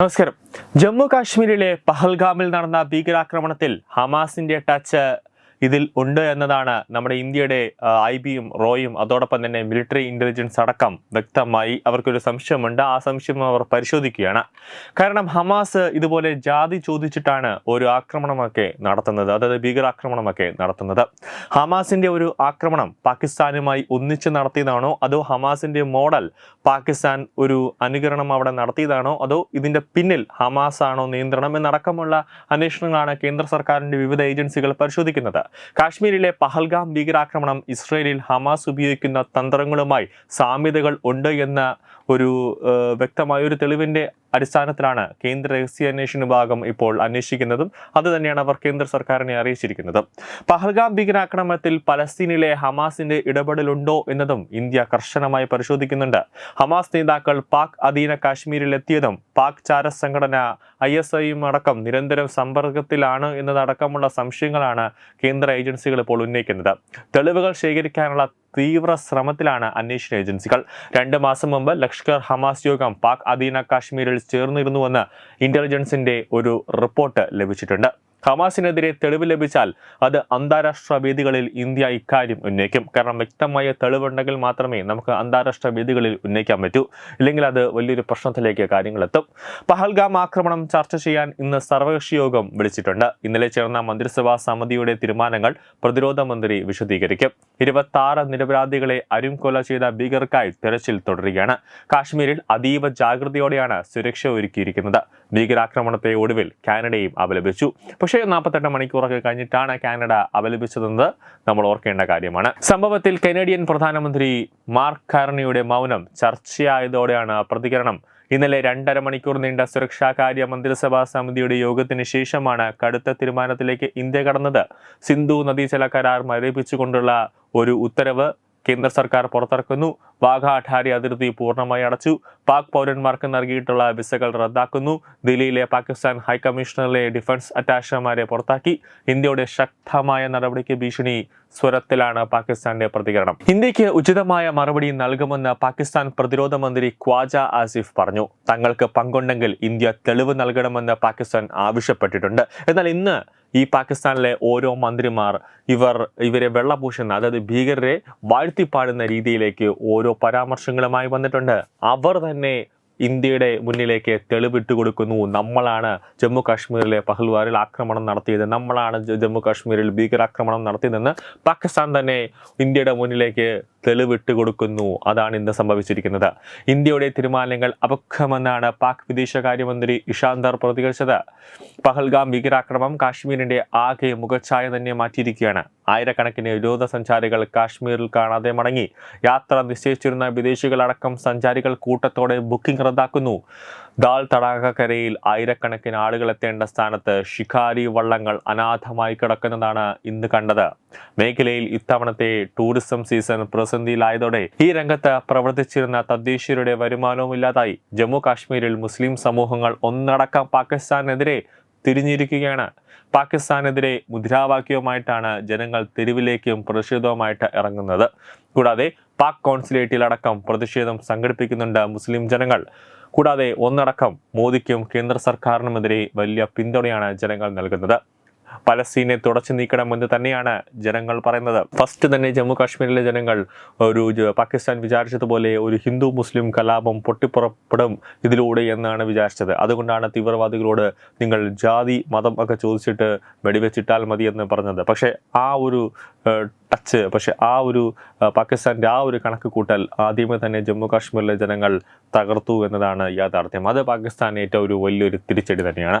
നമസ്കാരം. ജമ്മു കാശ്മീരിലെ പഹൽഗാമിൽ നടന്ന ഭീകരാക്രമണത്തിൽ ഹമാസിന്റെ ടച്ച് ഇതിൽ ഉണ്ട് എന്നതാണ് നമ്മുടെ ഇന്ത്യയുടെ ഐ ബിയും റോയും അതോടൊപ്പം തന്നെ മിലിറ്ററി ഇന്റലിജൻസ് അടക്കം വ്യക്തമായി അവർക്കൊരു സംശയമുണ്ട്. ആ സംശയം അവർ പരിശോധിക്കുകയാണ്. കാരണം ഹമാസ് ഇതുപോലെ ജാതി ചോദിച്ചിട്ടാണ് ഒരു ആക്രമണമൊക്കെ നടത്തുന്നത്. അതായത് ഭീകരാക്രമണമൊക്കെ നടത്തുന്നത്. ഹമാസിന്റെ ഒരു ആക്രമണം പാകിസ്ഥാനുമായി ഒന്നിച്ച് നടത്തിയതാണോ? അതോ ഹമാസിന്റെ മോഡൽ പാകിസ്ഥാൻ ഒരു അനുകരണം അവിടെ നടത്തിയതാണോ? അതോ ഇതിന്റെ പിന്നിൽ ഹമാസ് ആണോ നിയന്ത്രണം എന്നടക്കമുള്ള അന്വേഷണങ്ങളാണ് കേന്ദ്ര സർക്കാരിന്റെ വിവിധ ഏജൻസികൾ പരിശോധിക്കുന്നത്? കാശ്മീരിലെ പഹൽഗാം ഭീകരാക്രമണം ഇസ്രയേലിൽ ഹമാസ് ഉപയോഗിക്കുന്ന തന്ത്രങ്ങളുമായി സാമ്യതകൾ ഉണ്ട് എന്ന ഒരു വ്യക്തമായ ഒരു തെളിവിന്റെ അടിസ്ഥാനത്തിലാണ് കേന്ദ്ര രഹസ്യാന്വേഷണ വിഭാഗം ഇപ്പോൾ അന്വേഷിക്കുന്നതും അത് തന്നെയാണ് അവർ കേന്ദ്ര സർക്കാരിനെ അറിയിച്ചിരിക്കുന്നത്. പഹൽഗാം ഭീകരാക്രമണത്തിൽ പലസ്തീനിലെ ഹമാസിന്റെ ഇടപെടലുണ്ടോ എന്നതും ഇന്ത്യ കർശനമായി പരിശോധിക്കുന്നുണ്ട്. ഹമാസ് നേതാക്കൾ പാക് അധീന കാശ്മീരിലെത്തിയതും പാക് ചാര സംഘടന ഐ എസ് ഐയും അടക്കം നിരന്തരം സമ്പർക്കത്തിലാണ് എന്നതടക്കമുള്ള സംശയങ്ങളാണ് കേന്ദ്ര ഏജൻസികൾ ഇപ്പോൾ ഉന്നയിക്കുന്നത്. തെളിവുകൾ ശേഖരിക്കാനുള്ള തീവ്ര ശ്രമത്തിലാണ് അന്വേഷണ ഏജൻസികൾ. രണ്ട് മാസം മുമ്പ് ലഷ്കർ ഹമാസ് യോഗം പാക് അധീന കാശ്മീരിൽ ചേർന്നിരുന്നുവെന്ന് ഇന്റലിജൻസിന്റെ ഒരു റിപ്പോർട്ട് ലഭിച്ചിട്ടുണ്ട്. ഹമാസിനെതിരെ തെളിവ് ലഭിച്ചാൽ അത് അന്താരാഷ്ട്ര വേദികളിൽ ഇന്ത്യ ഇക്കാര്യം ഉന്നയിക്കും. കാരണം വ്യക്തമായ തെളിവുണ്ടെങ്കിൽ മാത്രമേ നമുക്ക് അന്താരാഷ്ട്ര വേദികളിൽ ഉന്നയിക്കാൻ പറ്റൂ. ഇല്ലെങ്കിൽ അത് വലിയൊരു പ്രശ്നത്തിലേക്ക് കാര്യങ്ങൾ എത്തും. പഹൽഗാം ആക്രമണം ചർച്ച ചെയ്യാൻ ഇന്ന് സർവകക്ഷി യോഗം വിളിച്ചിട്ടുണ്ട്. ഇന്നലെ ചേർന്ന മന്ത്രിസഭാ സമിതിയുടെ തീരുമാനങ്ങൾ പ്രതിരോധ മന്ത്രി വിശദീകരിക്കും. ഇരുപത്തി ആറ് നിരപരാധികളെ അരുംകൊല ചെയ്ത ഭീകർക്കായി തെരച്ചിൽ തുടരുകയാണ്. കാശ്മീരിൽ അതീവ ജാഗ്രതയോടെയാണ് സുരക്ഷ ഒരുക്കിയിരിക്കുന്നത്. ഭീകരാക്രമണത്തെ ഒടുവിൽ കാനഡയും അപലപിച്ചു. പക്ഷേ നാൽപ്പത്തെട്ട് മണിക്കൂറൊക്കെ കഴിഞ്ഞിട്ടാണ് കാനഡ അപലപിച്ചതെന്ന് നമ്മൾ ഓർക്കേണ്ട കാര്യമാണ്. സംഭവത്തിൽ കനേഡിയൻ പ്രധാനമന്ത്രി മാർക്ക് കാർണിയുടെ മൗനം ചർച്ചയായതോടെയാണ് പ്രതികരണം. ഇന്നലെ രണ്ടര മണിക്കൂർ നീണ്ട സുരക്ഷാകാര്യ മന്ത്രിസഭാ സമിതിയുടെ യോഗത്തിന് ശേഷമാണ് കടുത്ത തീരുമാനത്തിലേക്ക് ഇന്ത്യ കടന്നത്. സിന്ധു നദീജല കരാർ മരവിപ്പിച്ചുകൊണ്ടുള്ള ഒരു ഉത്തരവ് കേന്ദ്ര സർക്കാർ പുറത്തിറക്കുന്നു. വാഘ അഠാരി അതിർത്തി പൂർണമായി അടച്ചു. പാക് പൗരന്മാർക്ക് നൽകിയിട്ടുള്ള വിസകൾ റദ്ദാക്കുന്നു. ദില്ലിയിലെ പാകിസ്ഥാൻ ഹൈക്കമ്മീഷണറിലെ ഡിഫൻസ് അറ്റാഷമാരെ പുറത്താക്കി. ഇന്ത്യയുടെ ശക്തമായ നടപടിക്ക് ഭീഷണി സ്വരത്തിലാണ് പാകിസ്ഥാന്റെ പ്രതികരണം. ഇന്ത്യയ്ക്ക് ഉചിതമായ മറുപടി നൽകുമെന്ന് പാകിസ്ഥാൻ പ്രതിരോധ മന്ത്രി ഖ്വാജ ആസിഫ് പറഞ്ഞു. തങ്ങൾക്ക് പങ്കുണ്ടെങ്കിൽ ഇന്ത്യ തെളിവ് നൽകണമെന്ന് പാകിസ്ഥാൻ ആവശ്യപ്പെട്ടിട്ടുണ്ട്. എന്നാൽ ഇന്ന് ഈ പാകിസ്ഥാനിലെ ഓരോ മന്ത്രിമാർ ഇവർ ഇവരെ വെള്ളപൂശുന്ന അതായത് ഭീകരരെ വാഴ്ത്തിപ്പാടുന്ന രീതിയിലേക്ക് ഓരോ പരാമർശങ്ങളുമായി വന്നിട്ടുണ്ട്. അവർ തന്നെ ഇന്ത്യയുടെ മുന്നിലേക്ക് തെളിവിട്ട് കൊടുക്കുന്നു. നമ്മളാണ് ജമ്മു കാശ്മീരിലെ പഹൽവാറിൽ ആക്രമണം നടത്തിയത്. നമ്മളാണ് ജമ്മു കാശ്മീരിൽ ഭീകരാക്രമണം നടത്തിയതെന്ന് പാകിസ്ഥാൻ തന്നെ ഇന്ത്യയുടെ മുന്നിലേക്ക് തെളിവിട്ട് കൊടുക്കുന്നു. അതാണ് ഇന്ന് സംഭവിച്ചിരിക്കുന്നത്. ഇന്ത്യയുടെ തീരുമാനങ്ങൾ അപക്വമെന്നാണ് പാക് വിദേശകാര്യമന്ത്രി ഇഷാന്തർ പ്രതികരിച്ചത്. പഹൽഗാം ഭീകരാക്രമണം കാശ്മീരിന്റെ ആകെ മുഖച്ഛായ തന്നെ മാറ്റിയിരിക്കുകയാണ്. ആയിരക്കണക്കിന് വിനോദസഞ്ചാരികൾ കാശ്മീരിൽ കാണാതെ മടങ്ങി. യാത്ര നിശ്ചയിച്ചിരുന്ന വിദേശികളടക്കം സഞ്ചാരികൾ കൂട്ടത്തോടെ ബുക്കിംഗ് റദ്ദാക്കുന്നു ദാൽ തടാകക്കരയിൽ ആയിരക്കണക്കിന് ആളുകൾ എത്തേണ്ട സ്ഥാനത്ത് ഷിഖാരി വള്ളങ്ങൾ അനാഥമായി കിടക്കുന്നതാണ് ഇന്ന് കണ്ടത്. മേഖലയിൽ ഇത്തവണത്തെ ടൂറിസം സീസൺ പ്രതിസന്ധിയിലായതോടെ ഈ രംഗത്ത് പ്രവർത്തിച്ചിരുന്ന തദ്ദേശീയരുടെ വരുമാനവും ഇല്ലാതായി. ജമ്മു കാശ്മീരിൽ മുസ്ലിം സമൂഹങ്ങൾ ഒന്നടക്കം പാകിസ്ഥാനെതിരെ തിരിഞ്ഞിരിക്കുകയാണ്. പാകിസ്ഥാനെതിരെ മുദ്രാവാക്യവുമായിട്ടാണ് ജനങ്ങൾ തെരുവിലേക്കും പ്രതിഷേധവുമായിട്ട് ഇറങ്ങുന്നത്. കൂടാതെ പാക് കോൺസുലേറ്റിലടക്കം പ്രതിഷേധം സംഘടിപ്പിക്കുന്നുണ്ട് മുസ്ലിം ജനങ്ങൾ. കൂടാതെ ഒന്നടക്കം മോദിക്കും കേന്ദ്ര സർക്കാരിനുമെതിരെ വലിയ പിന്തുണയാണ് ജനങ്ങൾ നൽകുന്നത്. പലസ്തീനെ തുടച്ചു നീക്കണമെന്ന് തന്നെയാണ് ജനങ്ങൾ പറയുന്നത്. ഫസ്റ്റ് തന്നെ ജമ്മു കാശ്മീരിലെ ജനങ്ങൾ ഒരു പാകിസ്ഥാൻ വിചാരിച്ചതുപോലെ ഒരു ഹിന്ദു മുസ്ലിം കലാപം പൊട്ടിപ്പുറപ്പെടും ഇതിലൂടെ എന്നാണ് വിചാരിച്ചത്. അതുകൊണ്ടാണ് തീവ്രവാദികളോട് നിങ്ങൾ ജാതി മതം ഒക്കെ ചോദിച്ചിട്ട് വെടിവെച്ചിട്ടാൽ മതി എന്ന് പറഞ്ഞത്. പക്ഷേ ആ ഒരു ടച്ച് പക്ഷെ ആ ഒരു പാകിസ്ഥാന്റെ ആ ഒരു കണക്ക് കൂട്ടൽ ആദ്യമേ തന്നെ ജമ്മു കാശ്മീരിലെ ജനങ്ങൾ തകർത്തു എന്നതാണ് യാഥാർത്ഥ്യം. അത് പാകിസ്ഥാൻ ഏറ്റവും ഒരു വലിയൊരു തിരിച്ചടി തന്നെയാണ്.